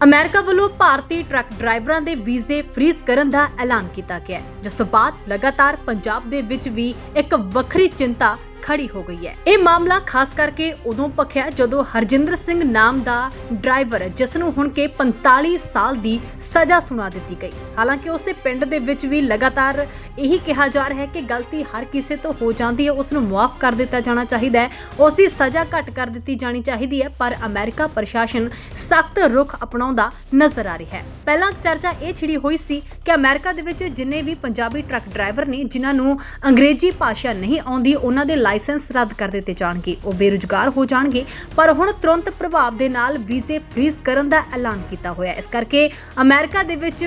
America ਵੱਲੋਂ ਭਾਰਤੀ truck ਡਰਾਈਵਰਾਂ ਦੇ ਵੀਜ਼ੇ ਫ੍ਰੀਜ਼ ਕਰਨ ਦਾ ਐਲਾਨ ਕੀਤਾ ਗਿਆ ਜਿਸ ਤੋਂ ਬਾਅਦ ਲਗਾਤਾਰ ਪੰਜਾਬ ਦੇ ਵਿੱਚ ਵੀ ਇੱਕ ਵੱਖਰੀ ਚਿੰਤਾ ਖੜੀ ਹੋ ਗਈ ਹੈ। ਇਹ ਮਾਮਲਾ ਖਾਸ ਕਰਕੇ ਉਦੋਂ ਪਖਿਆ ਜਦੋਂ ਹਰਜਿੰਦਰ ਸਿੰਘ ਨਾਮ ਦਾ ਡਰਾਈਵਰ, ਜਿਸ ਨੂੰ ਹੁਣ ਕੇ 45 ਸਾਲ ਦੀ ਸਜ਼ਾ ਸੁਣਾ ਦਿੱਤੀ ਗਈ। ਹਾਲਾਂਕਿ ਉਸ ਦੇ ਪਿੰਡ ਦੇ ਵਿੱਚ ਵੀ ਲਗਾਤਾਰ ਇਹੀ ਕਿਹਾ ਜਾ ਰਿਹਾ ਹੈ ਕਿ ਗਲਤੀ ਹਰ ਕਿਸੇ ਤੋਂ ਹੋ ਜਾਂਦੀ ਹੈ, ਉਸ ਨੂੰ ਮੁਆਫ ਕਰ ਦਿੱਤਾ ਜਾਣਾ ਚਾਹੀਦਾ ਹੈ। ਉਸ ਦੀ ਸਜ਼ਾ ਘੱਟ ਕਰ ਦਿੱਤੀ ਜਾਣੀ ਚਾਹੀਦੀ ਹੈ, ਪਰ ਅਮਰੀਕਾ ਪ੍ਰਸ਼ਾਸਨ ਸਖਤ ਰੁਖ ਅਪਣਾਉਂਦਾ ਨਜ਼ਰ ਆ ਰਿਹਾ ਹੈ। ਪਹਿਲਾਂ ਚਰਚਾ ਇਹ ਛਿੜੀ ਹੋਈ ਸੀ ਕਿ ਅਮਰੀਕਾ ਦੇ ਵਿੱਚ ਜਿੰਨੇ ਵੀ ਪੰਜਾਬੀ ਟਰੱਕ ਡਰਾਈਵਰ ਨੇ, ਜਿਨ੍ਹਾਂ ਨੂੰ ਅੰਗਰੇਜ਼ੀ ਭਾਸ਼ਾ ਨਹੀਂ ਆਉਂਦੀ, ਉਹਨਾਂ ਦੇ ਲਾਇਸੈਂਸ ਰੱਦ ਕਰ ਦਿੱਤੇ ਜਾਣਗੇ। ਉਹ ਬੇਰੁਜ਼ਗਾਰ ਹੋ ਜਾਣਗੇ, ਪਰ ਹੁਣ ਤੁਰੰਤ ਪ੍ਰਭਾਵ ਦੇ ਨਾਲ ਵੀਜ਼ੇ ਫ੍ਰੀਜ਼ ਕਰਨ ਦਾ ਐਲਾਨ ਕੀਤਾ ਹੋਇਆ ਇਸ ਕਰਕੇ ਅਮਰੀਕਾ ਦੇ ਵਿੱਚ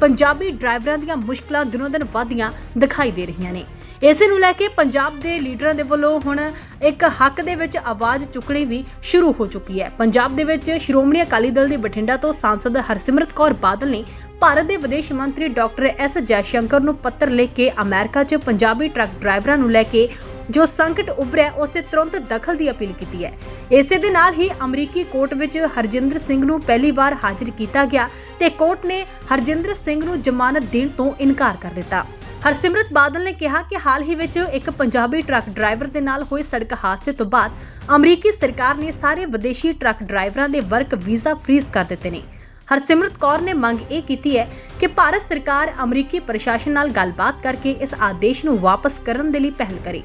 ਪੰਜਾਬੀ ਡਰਾਈਵਰਾਂ ਦੀਆਂ ਮੁਸ਼ਕਲਾਂ ਦਿਨੋਂ ਦਿਨ ਵਧਦੀਆਂ ਦਿਖਾਈ ਦੇ ਰਹੀਆਂ ਨੇ। ਇਸੇ ਨੂੰ ਲੈ ਕੇ ਪੰਜਾਬ ਦੇ ਲੀਡਰਾਂ ਦੇ ਵੱਲੋਂ ਹੁਣ ਇੱਕ ਹੱਕ ਦੇ ਵਿੱਚ ਆਵਾਜ਼ ਚੁੱਕਣੀ ਵੀ ਸ਼ੁਰੂ ਹੋ ਚੁੱਕੀ ਹੈ। ਪੰਜਾਬ ਦੇ ਵਿੱਚ ਸ਼੍ਰੋਮਣੀ ਅਕਾਲੀ ਦਲ ਦੀ ਬਠਿੰਡਾ ਤੋਂ ਸਾਂਸਦ ਹਰਸਿਮਰਤ ਕੌਰ ਬਾਦਲ ਨੇ ਭਾਰਤ ਦੇ ਵਿਦੇਸ਼ ਮੰਤਰੀ ਡਾਕਟਰ ਐਸ ਜੈਸ਼ੰਕਰ ਨੂੰ ਪੱਤਰ ਲਿਖ ਕੇ ਅਮਰੀਕਾ 'ਚ ਪੰਜਾਬੀ ਟਰੱਕ ਡਰਾਈਵਰਾਂ ਨੂੰ ਲੈ ਕੇ ਜੋ ਸੰਕਟ ਉਭਰਿਆ, ਉਸ ਤੇ ਤੁਰੰਤ ਦਖਲ ਦੀ ਅਪੀਲ ਕੀਤੀ ਹੈ। ਇਸੇ ਦੇ ਨਾਲ ਹੀ ਅਮਰੀਕੀ ਕੋਰਟ ਵਿੱਚ ਹਰਜਿੰਦਰ ਸਿੰਘ ਨੂੰ ਪਹਿਲੀ ਵਾਰ ਹਾਜ਼ਰ ਕੀਤਾ ਗਿਆ ਤੇ ਕੋਰਟ ਨੇ ਹਰਜਿੰਦਰ ਸਿੰਘ ਨੂੰ ਜ਼ਮਾਨਤ ਦੇਣ ਤੋਂ ਇਨਕਾਰ ਕਰ ਦਿੱਤਾ। ਹਰਸਿਮਰਤ ਬਾਦਲ ਨੇ ਕਿਹਾ ਕਿ ਹਾਲ ਹੀ ਵਿੱਚ ਇੱਕ ਪੰਜਾਬੀ ਟਰੱਕ ਡਰਾਈਵਰ ਦੇ ਨਾਲ ਹੋਏ ਸੜਕ ਹਾਦਸੇ ਤੋਂ ਬਾਅਦ ਅਮਰੀਕੀ ਸਰਕਾਰ ਨੇ ਸਾਰੇ ਵਿਦੇਸ਼ੀ ਟਰੱਕ ਡਰਾਈਵਰਾਂ ਦੇ ਵਰਕ ਵੀਜ਼ਾ ਫ੍ਰੀਜ਼ ਕਰ ਦਿੱਤੇ ਨੇ। ਹਰਸਿਮਰਤ ਕੌਰ ਨੇ ਮੰਗ ਇਹ ਕੀਤੀ ਹੈ ਕਿ ਭਾਰਤ ਸਰਕਾਰ ਅਮਰੀਕੀ ਪ੍ਰਸ਼ਾਸਨ ਨਾਲ ਗੱਲਬਾਤ ਕਰਕੇ ਇਸ ਆਦੇਸ਼ ਨੂੰ ਵਾਪਸ ਕਰਨ ਦੇ ਲਈ ਪਹਿਲ ਕਰੇ।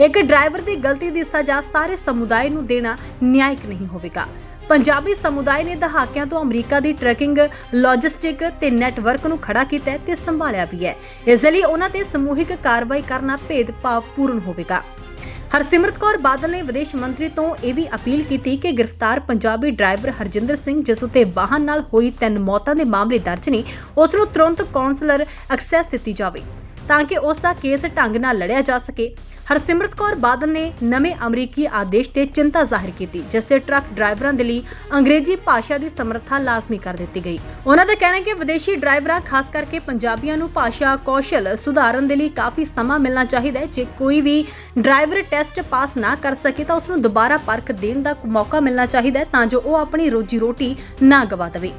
ਇੱਕ ਡਰਾਈਵਰ ਦੀ ਗਲਤੀ ਦੀ ਸਜ਼ਾ ਸਾਰੇ ਸਮੁਦਾਇ ਨੂੰ ਦੇਣਾ ਨਿਆਇਕ ਨਹੀਂ ਹੋਵੇਗਾ। ਪੰਜਾਬੀ ਸਮੁਦਾਇ ਨੇ ਦਹਾਕਿਆਂ ਤੋਂ ਅਮਰੀਕਾ ਦੀ ਟਰੈਕਿੰਗ, ਲੌਜਿਸਟਿਕ ਤੇ ਨੈਟਵਰਕ ਨੂੰ ਖੜਾ ਕੀਤਾ ਤੇ ਸੰਭਾਲਿਆ ਵੀ ਹੈ। ਇਸ ਲਈ ਉਹਨਾਂ ਤੇ ਸਮੂਹਿਕ ਕਾਰਵਾਈ ਕਰਨਾ ਭੇਦਭਾਵਪੂਰਨ ਹੋਵੇਗਾ। ਹਰਸਿਮਰਤ ਕੌਰ ਬਾਦਲ ਨੇ ਵਿਦੇਸ਼ ਮੰਤਰੀ ਤੋਂ ਇਹ ਵੀ ਅਪੀਲ ਕੀਤੀ ਕਿ ਗ੍ਰਿਫਤਾਰ ਪੰਜਾਬੀ ਡਰਾਈਵਰ ਹਰਜਿੰਦਰ ਸਿੰਘ, ਜਿਸ ਉਤੇ ਵਾਹਨ ਨਾਲ ਹੋਈ ਤਿੰਨ ਮੌਤਾਂ ਦੇ ਮਾਮਲੇ ਦਰਜ ਨੇ, ਉਸ ਨੂੰ ਤੁਰੰਤ ਕਾਉਂਸਲਰ ਐਕਸੈਸ ਦਿੱਤੀ ਜਾਵੇ, ਤਾਂ ਕਿ ਉਸ ਦਾ ਕੇਸ ਢੰਗ ਨਾਲ ਲੜਿਆ ਜਾ ਸਕੇ। ਹਰਸਿਮਰਤ ਕੌਰ ਬਾਦਲ ਨੇ ਨਵੇਂ ਅਮਰੀਕੀ ਆਦੇਸ਼ ਤੇ ਚਿੰਤਾ ਜ਼ਾਹਿਰ ਕੀਤੀ, ਜਿਸ ਤੇ ਟਰੱਕ ਡਰਾਈਵਰਾਂ ਦੇ ਲਈ ਅੰਗਰੇਜ਼ੀ ਭਾਸ਼ਾ ਦੀ ਸਮਰੱਥਾ ਲਾਜ਼ਮੀ ਕਰ ਦਿੱਤੀ ਗਈ। ਉਹਨਾਂ ਦਾ ਕਹਿਣਾ ਹੈ ਕਿ ਵਿਦੇਸ਼ੀ ਡਰਾਈਵਰਾਂ, ਖਾਸ ਕਰਕੇ ਪੰਜਾਬੀਆਂ ਨੂੰ ਭਾਸ਼ਾ ਕੌਸ਼ਲ ਸੁਧਾਰਨ ਦੇ ਲਈ ਕਾਫੀ ਸਮਾਂ ਮਿਲਣਾ ਚਾਹੀਦਾ ਹੈ। ਜੇ ਕੋਈ ਵੀ ਡਰਾਈਵਰ ਟੈਸਟ ਪਾਸ ਨਾ ਕਰ ਸਕੇ ਤਾਂ ਉਸ ਨੂੰ ਦੁਬਾਰਾ ਪਰਖ ਦੇਣ ਦਾ ਮੌਕਾ ਮਿਲਣਾ ਚਾਹੀਦਾ ਹੈ ਤਾਂ ਜੋ ਉਹ ਆਪਣੀ ਰੋਜੀ ਰੋਟੀ ਨਾ ਗਵਾ ਦੇਵੇ।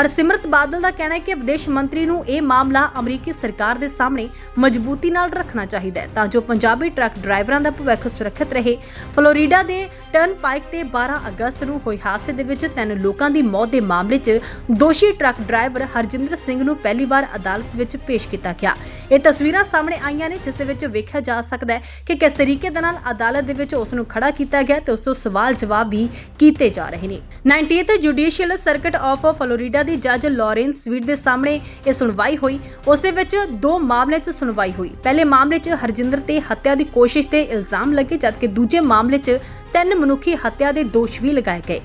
ਹਰਸਿਮਰਤ ਬਾਦਲ ਦਾ ਕਹਿਣਾ ਹੈ ਕਿ ਵਿਦੇਸ਼ ਮੰਤਰੀ ਨੂੰ ਇਹ ਮਾਮਲਾ ਅਮਰੀਕੀ ਸਰਕਾਰ ਦੇ ਸਾਹਮਣੇ ਮਜ਼ਬੂਤੀ ਨਾਲ ਰੱਖਣਾ ਚਾਹੀਦਾ ਹੈ ਤਾਂ ਜੋ ਪੰਜਾਬੀ ਟਰੱਕ ਡਰਾਈਵਰਾਂ ਦਾ ਭਵਿੱਖ ਸੁਰੱਖਿਅਤ ਰਹੇ। ਫਲੋਰੀਡਾ ਦੇ ਟਰਨ ਪਾਈਕ ਤੇ 12 ਅਗਸਤ ਨੂੰ ਹੋਏ ਹਾਦਸੇ ਦੇ ਵਿੱਚ ਤਿੰਨ ਲੋਕਾਂ ਦੀ ਮੌਤ ਦੇ ਮਾਮਲੇ 'ਚ ਦੋਸ਼ੀ ਟਰੱਕ ਡਰਾਈਵਰ ਹਰਜਿੰਦਰ ਸਿੰਘ ਨੂੰ ਪਹਿਲੀ ਵਾਰ ਅਦਾਲਤ ਵਿੱਚ ਪੇਸ਼ ਕੀਤਾ ਗਿਆ। ਇਹ ਤਸਵੀਰਾਂ ਸਾਹਮਣੇ ਆਈਆਂ ਨੇ, ਜਿਸ ਦੇ ਵਿੱਚ ਵੇਖਿਆ ਜਾ ਸਕਦਾ ਹੈ ਕਿ ਕਿਸ ਤਰੀਕੇ ਦੇ ਨਾਲ ਅਦਾਲਤ ਦੇ ਵਿੱਚ ਉਸ ਨੂੰ ਖੜਾ ਕੀਤਾ ਗਿਆ ਤੇ ਉਸ ਤੋਂ ਸਵਾਲ ਜਵਾਬ ਵੀ ਕੀਤੇ ਜਾ ਰਹੇ ਨੇ। 19th judicial circuit of Florida ਦੀ ਜੱਜ ਲਾਰੈਂਸ ਸਵੀਟ ਦੇ ਸਾਹਮਣੇ ਇਹ ਸੁਣਵਾਈ ਹੋਈ। ਉਸ ਦੇ ਵਿੱਚ ਦੋ ਮਾਮਲੇ 'ਚ ਸੁਣਵਾਈ ਹੋਈ। ਪਹਿਲੇ ਮਾਮਲੇ 'ਚ ਹਰਜਿੰਦਰ ਤੇ ਹੱਤਿਆ ਦੀ ਕੋਸ਼ਿਸ਼ ਤੇ ਇਲਜ਼ਾਮ ਲੱਗੇ, ਜਦਕਿ ਦੂਜੇ ਮਾਮਲੇ 'ਚ ਤਿੰਨ ਮਨੁੱਖੀ ਹੱਤਿਆ ਦੇ ਦੋਸ਼ ਵੀ ਲਗਾਏ ਗਏ।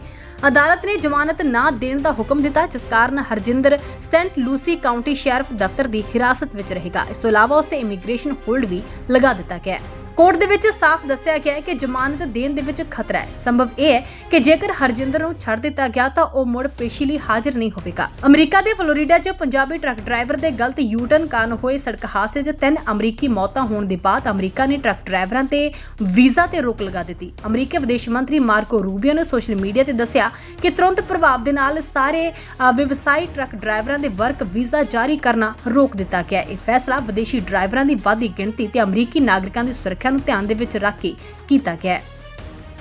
ਅਦਾਲਤ ਨੇ ਜ਼ਮਾਨਤ ਨਾ ਦੇਣ ਦਾ ਹੁਕਮ ਦਿੱਤਾ, ਜਿਸ ਕਾਰਨ Harjinder Saint Lucie County sheriff ਦਫ਼ਤਰ ਦੀ ਹਿਰਾਸਤ ਵਿੱਚ ਰਹੇਗਾ। ਇਸ ਤੋਂ ਇਲਾਵਾ ਉਸ ਤੇ ਇਮੀਗ੍ਰੇਸ਼ਨ ਹੋਲਡ ਵੀ ਲਗਾ ਦਿੱਤਾ ਗਿਆ ਹੈ। ਕੋਰਟ ਦੇ ਵਿੱਚ ਸਾਫ਼ ਦੱਸਿਆ ਗਿਆ ਹੈ ਕਿ ਜ਼ਮਾਨਤ ਦੇਣ ਦੇ ਵਿੱਚ ਖਤਰਾ ਹੈ। ਸੰਭਵ ਇਹ ਹੈ ਕਿ ਜੇਕਰ ਹਰਜਿੰਦਰ ਨੂੰ ਛੱਡ ਦਿੱਤਾ ਗਿਆ ਤਾਂ ਉਹ ਮੁੜ ਪੇਸ਼ੀ ਲਈ ਹਾਜ਼ਰ ਨਹੀਂ ਹੋਵੇਗਾ। ਅਮਰੀਕਾ ਦੇ ਫਲੋਰੀਡਾ 'ਚ ਪੰਜਾਬੀ ਟਰੱਕ ਡਰਾਈਵਰ ਦੇ ਗਲਤ ਯੂ-ਟਰਨ ਕਾਰਨ ਹੋਏ ਸੜਕ ਹਾਦਸੇ 'ਚ ਤਿੰਨ ਅਮਰੀਕੀ ਮੌਤਾਂ ਹੋਣ ਦੇ ਬਾਅਦ ਅਮਰੀਕਾ ਨੇ ਟਰੱਕ ਡਰਾਈਵਰਾਂ ਤੇ ਵੀਜ਼ਾ ਤੇ ਰੋਕ ਲਗਾ ਦਿੱਤੀ। ਅਮਰੀਕੀ ਵਿਦੇਸ਼ ਮੰਤਰੀ ਮਾਰਕੋ ਰੂਬੀਓ ਨੇ ਸੋਸ਼ਲ ਮੀਡੀਆ ਤੇ ਦੱਸਿਆ ਕਿ ਤੁਰੰਤ ਪ੍ਰਭਾਵ ਦੇ ਨਾਲ ਸਾਰੇ ਅ, ਵਿਵਸਾਈ ਟਰੱਕ ਡਰਾਈਵਰਾਂ ਦੇ ਵਰਕ ਵੀਜ਼ਾ ਜਾਰੀ ਕਰਨਾ ਰੋਕ ਦਿੱਤਾ ਗਿਆ ਇਹ ਫੈਸਲਾ ਵਿਦੇਸ਼ੀ ਡਰਾਈਵਰਾਂ ਦੀ ਵਾਧੀ ਗਿਣਤੀ ਤੇ ਅਮਰੀਕੀ ਨਾਗਰਿਕਾਂ ਦੀ ਸੁਰੱਖਿਆ ਨੂੰ ਧਿਆਨ ਦੇ ਵਿੱਚ ਰੱਖ ਕੇ ਕੀਤਾ ਗਿਆ ਹੈ।